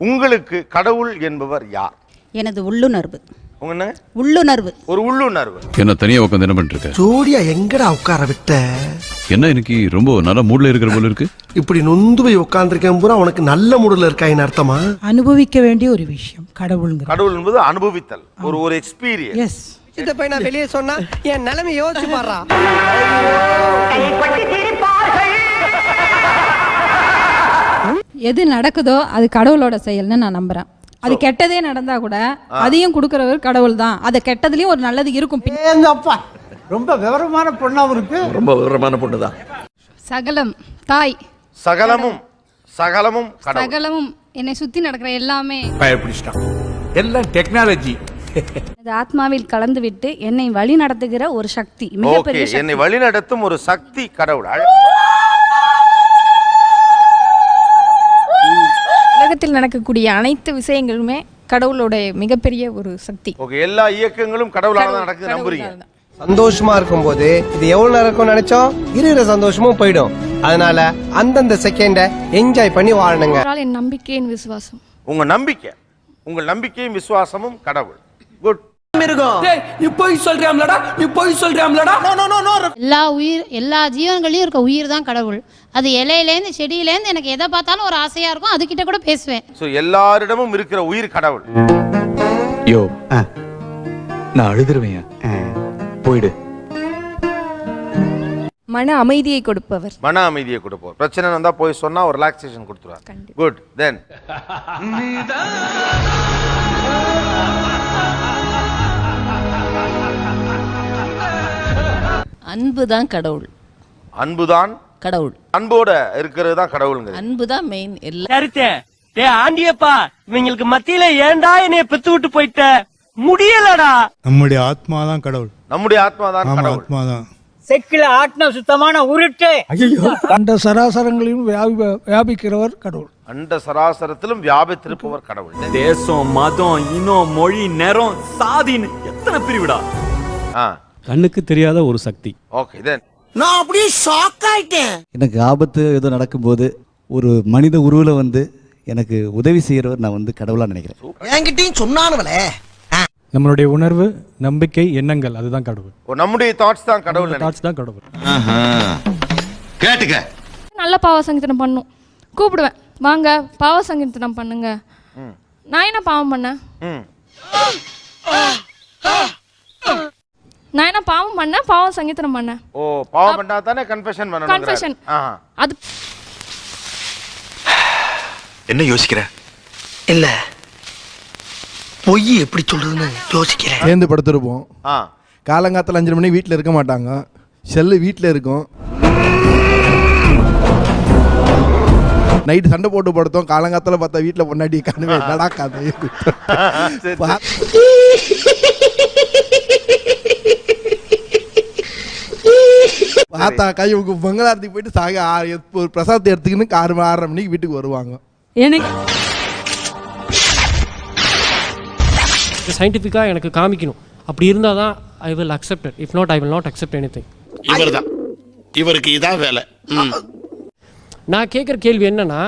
உங்களுக்கு கடவுள் என்பவர் யார்? எனது உள்ளுணர்வு. உங்க உள்ளுணர்வு. ஒரு உள்ளுணர்வு. என்ன தனியா உட்காந்து என்ன பண்ணிட்டு இருக்க? ஜோடியா எங்கடா உட்கார விட்ட? என்ன இன்னைக்கு ரொம்ப நல்ல மூட்ல இருக்கிற போல இருக்கு? இப்படி நொந்து போய் உட்காந்துருக்கேன் பூரா உனக்கு நல்ல மூடுல இருக்காயின்னு அர்த்தமா? அனுபவிக்க வேண்டிய ஒரு விஷயம் கடவுளுங்கிற கடவுள் என்பது அனுபவித்தல் ஒரு ஒரு எக்ஸ்பீரியன்ஸ் எஸ் இத போய் நான் வெளியே சொன்னா என் நிலைமை யோசிச்சு பாடுறா எது நடக்குதோ அது கடவுளோட செயல்னு நான் நம்புறேன். அது கெட்டதே நடந்தா கூட அதையும் கொடுக்கறவர் கடவுள் தான் அது கெட்டதுலயும் ஒரு நல்லது இருக்கும். ஏங்கப்பா ரொம்ப விவரமான பொண்ணாவும் இருக்கு ரொம்ப விவரமான பொண்ணு தான் சகலம் தாய். சகலமும் சகலமும் கடவுள். சகலமும் என்னை சுத்தி நடக்கிற எல்லாமே. பயப்பிடிச்சிட்டான். எல்லாம் டெக்னாலஜி எனது ஆத்மாவில் கலந்து விட்டு என்னை வழி நடத்துகிற ஒரு சக்தி ஓகே மிகப்பெரிய என்னை சக்தி வழிநடத்தும் ஒரு சக்தி கடவுள் உலகத்தில் நடக்கக்கூடிய அனைத்து விஷயங்களுமே கடவுளோட மிகப்பெரிய ஒரு சக்தி. ஓகே எல்லா இயக்கங்களும் கடவுளால தான் நடக்குது நம்புறீங்க. சந்தோஷமா இருக்கும்போது இது எவ்வளவு நேரம் இருக்கும்னு நினைச்சோம்? இருக்கிற சந்தோஷமும் போயிடும். அதனால அந்தந்த செகண்ட என்ஜாய் பண்ணி வாழணுங்க. ஆனால் என் நம்பிக்கை என் விசுவாசம். உங்க நம்பிக்கை உங்கள் நம்பிக்கையும் விசுவாசமும் கடவுள். குட் நீ போய் சொல்றியாம்லடா? நீ போய் சொல்றியாம்லடா? எல்லா உயிர் எல்லா ஜீவன்களையும் இருக்க உயிர் தான் கடவுள். அது இலையிலேருந்து செடியிலேருந்து எனக்கு எதை பார்த்தாலும் ஒரு ஆசையா இருக்கும் அதுகிட்ட கூட பேசுவேன். ஸோ எல்லாரிடமும் இருக்கிற உயிர் கடவுள். யோ நான் அழுதுருவேன். போயிடு. மன அமைதியை கொடுப்பவர். மன அமைதியை கொடுப்போம் பிரச்சனை வந்தா போய் சொன்னா ஒரு ரிலாக்ஸேஷன் கொடுத்துருவார். குட் தென் அன்பு தான் கடவுள். அன்புதான் கடவுள். அன்போட இருக்கிறது தான் கடவுளுங்கிறது. அன்பு தான் மெயின் எல்லா கருத்தே டே ஆண்டியப்பா இவங்களுக்கு மத்தியில ஏன்டா என்னைய பெத்து விட்டு போயிட்ட? முடியலடா. நம்முடைய ஆத்மா தான் கடவுள். நம்முடைய ஆத்மா தான் கடவுள். ஆத்மா தான் செக்கில ஆட்டின சுத்தமான உருட்டு. அந்த சராசரங்களையும் வியாபி- வியாபிக்கிறவர் கடவுள். அண்ட சராசரத்திலும் வியாபித்திருப்பவர் கடவுள். தேசம் மதம் இனம் மொழி நிறம் சாதின்னு எத்தனை பிரிவுடா? ஆ. கண்ணுக்கு தெரியாத ஒரு சக்தி. ஓகே தென் நான் அப்படியே ஷாக் ஆயிட்டேன். எனக்கு ஆபத்து ஏதோ நடக்கும்போது ஒரு மனித உருவில வந்து எனக்கு உதவி செய்யறவர் நான் வந்து கடவுளா நினைக்கிறேன். என்கிட்டயும் சொன்னானுவலே நம்மளுடைய உணர்வு நம்பிக்கை எண்ணங்கள் அதுதான் கடவுள். ஓ, நம்முடைய தாட்ஸ் தான் கடவுள் நினைக்கிறேன். தாட்ஸ் தான் கடவுள். கேட்டுக்க. நல்ல பாவ சங்கீதனம் பண்ணும். கூப்பிடுவேன். வாங்க பாவ சங்கீதனம் பண்ணுங்க. நான் என்ன பாவம் பண்ணேன்? ம். பாவம் பண்ணேன் பாவ சங்கீதனம் பண்ணேன் ஓ பாவம் பண்ணா தானே கன்ஃபெஷன் பண்ணணும் Confession. அது என்ன யோசிக்கிற? இல்ல. பொய் எப்படி சொல்றதுன்னு யோசிக்கிறேன். சேர்ந்து படுத்திருப்போம் காலங்காத்தில் அஞ்சு மணி வீட்டில் இருக்க மாட்டாங்க. செல்லு வீட்டில் இருக்கும். நைட்டு சண்டை போட்டு படுத்தோம். காலங்காத்தில் பார்த்தா வீட்டில் பொண்டாட்டி காணுவே நடக்காது சரி, பா- பார்த்தாக்கா இவங்க மங்களாரத்துக்கு போயிட்டு சாக ஆ- எப்போ ஒரு பிரசாதத்தை எடுத்துக்கின்னு ஆறு மணி ஆறரை மணிக்கு வீட்டுக்கு வருவாங்க. எனக்கு சயின்டிஃபிக்காக எனக்கு காமிக்கணும். அப்படி இருந்தால் தான் I will accept if not I will not accept anything இவர்தான். இவருக்கு இதான் வேலை. நான் கேட்குற கேள்வி என்னன்னா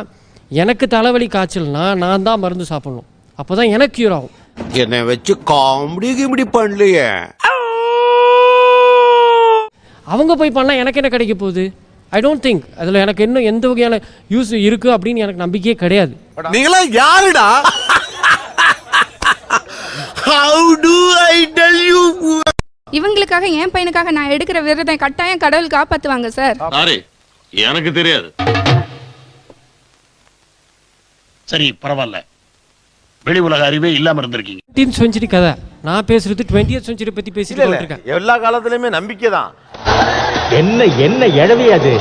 எனக்கு தலைவலி காய்ச்சல்னா நான் தான் மருந்து சாப்பிடணும். அப்போ தான் எனக்கு கியூர் ஆகும். என்னை வச்சு காமெடி கிமெடி பண்ணலையே அவங்க போய் பண்ணால் எனக்கு என்ன கிடைக்க போகுது? ஐ டோன்ட் திங்க் அதில் எனக்கு இன்னும் எந்த வகையான யூஸ் இருக்குது அப்படின்னு எனக்கு நம்பிக்கையே கிடையாது. நீங்களா யாருடா? How do I tell you இவங்களுக்காக என் பையனுக்காக நான் எடுக்கிற விரதம் கட்டாயம் கடவுள் காப்பாத்துவாங்க சார். சாரி எனக்கு தெரியாது. சரி பரவாயில்ல. வெளி உலக அறிவே இல்லாம இருந்திருக்கீங்க. டீன் செஞ்சுரி கதை. நான் பேசுறது டுவெண்ட்டியத் செஞ்சுரி இல்ல பேசிட்டு இல்ல இருக்கேன் எல்லா காலத்திலயுமே நம்பிக்கை தான் என்ன என்ன எழவி அது?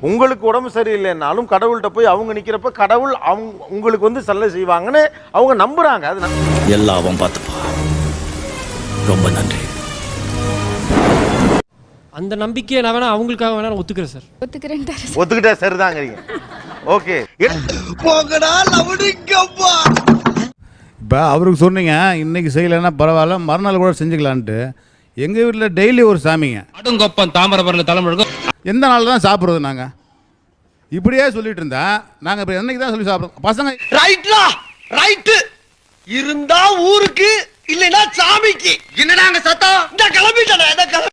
உங்களுக்கு உடம்பு சரியில்லைன்னாலும் கடவுள்கிட்ட போய் அவங்க நிக்கிறப்ப கடவுள் அவங்க உங்களுக்கு வந்து சல்லை செய்வாங்கன்னு அவங்க நம்புறாங்க. அது நம்ப- எல்லாம் பார்த்துப்பா. ரொம்ப நன்றி. அந்த நம்பிக்கையை நான் வேணா அவங்களுக்காக வேணா நான் ஒத்துக்கிறேன் சார். ஒத்துக்கிறேன் ஒத்துக்கிட்டா சரிதாங்கிறீங்க. ஓகே. இப்போ அவருக்கு சொன்னீங்க இன்னைக்கு செய்யலைன்னா பரவாயில்ல மறுநாள் கூட செஞ்சுக்கலான்ட்டு. எங்கள் வீட்டில் டெய்லி ஒரு சாமிங்க. அடுங்கொப்பம் தாமிரபரணி தலைமுழுக்கும் எந்த நாள் தான் சாப்பிட்றது நாங்கள் இப்படியே சொல்லிட்டு இருந்தா நாங்கள் இப்போ என்னைக்கு தான் சொல்லி சாப்பிட்றோம். பசங்க ரைட்லா ரைட்டு இருந்தா ஊருக்கு இல்லைன்னா சாமிக்கு. என்னடா அங்க சத்தம்? இந்த கிளம்பிட்டா